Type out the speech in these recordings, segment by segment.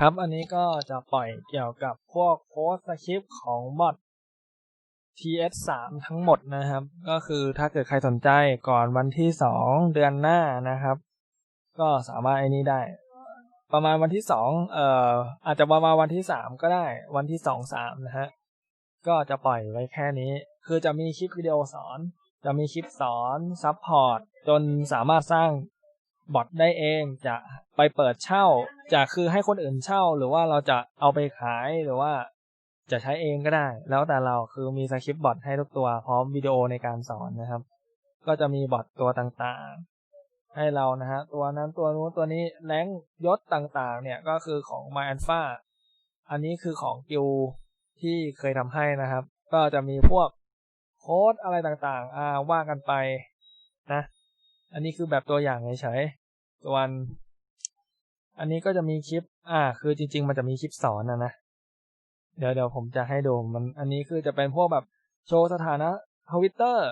ครับ อันนี้ก็จะปล่อยเกี่ยวกับพวกโพสต์คริปของบอท TS3 ทั้งหมดนะครับ ก็คือถ้าเกิดใครสนใจก่อนวันที่ 2 เดือนหน้านะครับ ก็สามารถไอ้นี้ได้ ประมาณวันที่ 2 เอ่อ อาจจะประมาณวันที่ 3 ก็ได้ วันที่ 2 3 นะฮะ ก็จะปล่อยไว้แค่นี้ คือจะมีคลิปวิดีโอสอน จะมีคลิปสอนซัพพอร์ตจนสามารถสร้าง บอทได้เองจะไปเปิดเช่า จะคือให้คนอื่นเช่า หรือว่าเราจะเอาไปขายหรือว่าจะใช้เองก็ได้ แล้วแต่เราคือมีสคริปต์บอทให้ทุกตัวพร้อมวิดีโอในการสอนนะครับ ก็จะมีบอทตัวต่างๆ ให้เรานะฮะตัวนั้นตัวนู้นตัวนี้แรงยศต่างๆ เนี่ยก็คือของ My Alpha อันนี้คือของกิวที่เคยทำให้นะครับ ก็จะมีพวกโค้ดอะไรต่างๆอ่าว่ากันไปนะ อันนี้คือแบบตัวอย่างเฉยๆส่วน อันนี้ก็จะมีคลิป อ่า คือจริง ๆ มันจะมีคลิปสอนนะนะ เดี๋ยวเดี๋ยวผมจะให้ดูมัน อันนี้คือจะเป็นพวกแบบโชว์สถานะทวิตเตอร์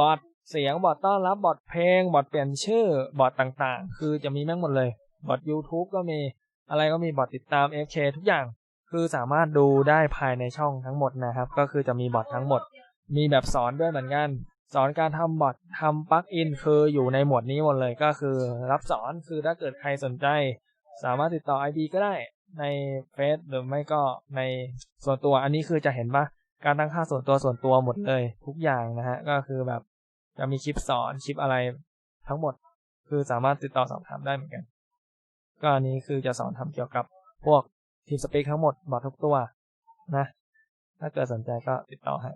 บอทเสียงบอทต้อนรับบอทเพลงบอทเปลี่ยนชื่อบอทต่างๆ คือจะมีแม่งหมดเลยบอท YouTube ก็มีอะไรก็มีบอทติดตาม FK ทุกอย่าง คือสามารถดูได้ภายในช่องทั้งหมดนะครับ ก็คือจะมีบอททั้งหมด มีแบบสอนด้วยเหมือนกัน สอนการทำบอททำปลั๊กอินคืออยู่ในหมวดนี้หมดเลยก็คือ รับสอนคือถ้าเกิดใครสนใจ สามารถติดต่อ ID ก็ได้ในเฟซหรือไม่ก็ในส่วนตัวอันนี้คือจะเห็นปะการตั้งค่าส่วนตัวส่วนตัวหมดเลย ทุกอย่างนะฮะก็คือแบบจะมีคลิปสอนคลิปอะไรทั้งหมด คือสามารถติดต่อสอบถามได้เหมือนกัน ก็อันนี้คือจะสอนทำเกี่ยวกับพวกทีมสเปีกทั้งหมดบอททุกตัวนะ ถ้าเกิดสนใจก็ติดต่อให้